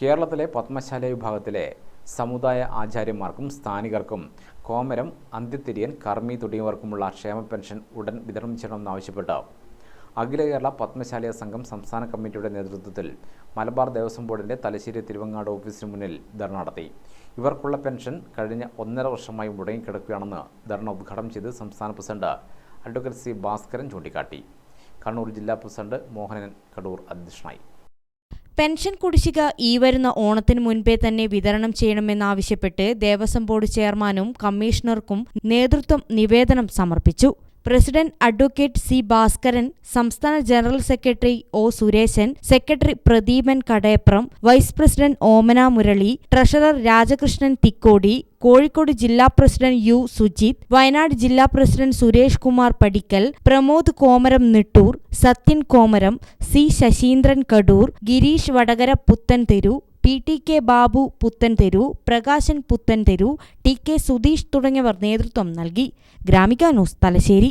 കേരളത്തിലെ പത്മശാല വിഭാഗത്തിലെ സമുദായ ആചാര്യന്മാർക്കും സ്ഥാനികർക്കും കോമരം അന്ത്യത്തിരിയൻ കർമ്മി തുടങ്ങിയവർക്കുമുള്ള ക്ഷേമ പെൻഷൻ ഉടൻ വിതരണം ചെയ്യണമെന്നാവശ്യപ്പെട്ട് അഖില കേരള പത്മശാലിയ സംഘം സംസ്ഥാന കമ്മിറ്റിയുടെ നേതൃത്വത്തിൽ മലബാർ ദേവസ്വം ബോർഡിന്റെ തലശ്ശേരി തിരുവങ്ങാട് ഓഫീസിന് മുന്നിൽ ധർണ നടത്തി. ഇവർക്കുള്ള പെൻഷൻ കഴിഞ്ഞ ഒന്നര വർഷമായി മുടങ്ങിക്കിടക്കുകയാണെന്ന് ധർണ ഉദ്ഘാടനം ചെയ്ത് സംസ്ഥാന പ്രസിഡന്റ് അഡ്വക്കേറ്റ് സി ഭാസ്കരൻ ചൂണ്ടിക്കാട്ടി. കണ്ണൂർ ജില്ലാ പ്രസിഡന്റ് മോഹനൻ കടൂർ അധ്യക്ഷനായി. പെൻഷൻ കുടിശ്ശിക ഈ വരുന്ന ഓണത്തിന് മുൻപേ തന്നെ വിതരണം ചെയ്യണമെന്നാവശ്യപ്പെട്ട് ദേവസ്വം ബോർഡ് ചെയർമാനും കമ്മീഷണർക്കും നേതൃത്വം നിവേദനം സമർപ്പിച്ചു പ്രസിഡന്റ് അഡ്വക്കേറ്റ് സി ഭാസ്കരൻ സംസ്ഥാന general secretary O Suresan secretary Pradeepan Kadayapram vice president Omana Murali treasurer Rajakrishnan Thikkodi Kozhikode ജില്ലാ പ്രസിഡന്റ് യു സുജിത് വയനാട് ജില്ലാ president Suresh Kumar Padikkal Pramod Komaram Nittoor Sathyan Komaram C Sasheendran Kadoor Gireesh Vadakara Puthantheru P T K Babu Puthantheru Prakashan Puthantheru T K Sudheesh തുടങ്ങിയവർ നേതൃത്വം നൽകി. Gramika news Thalassery.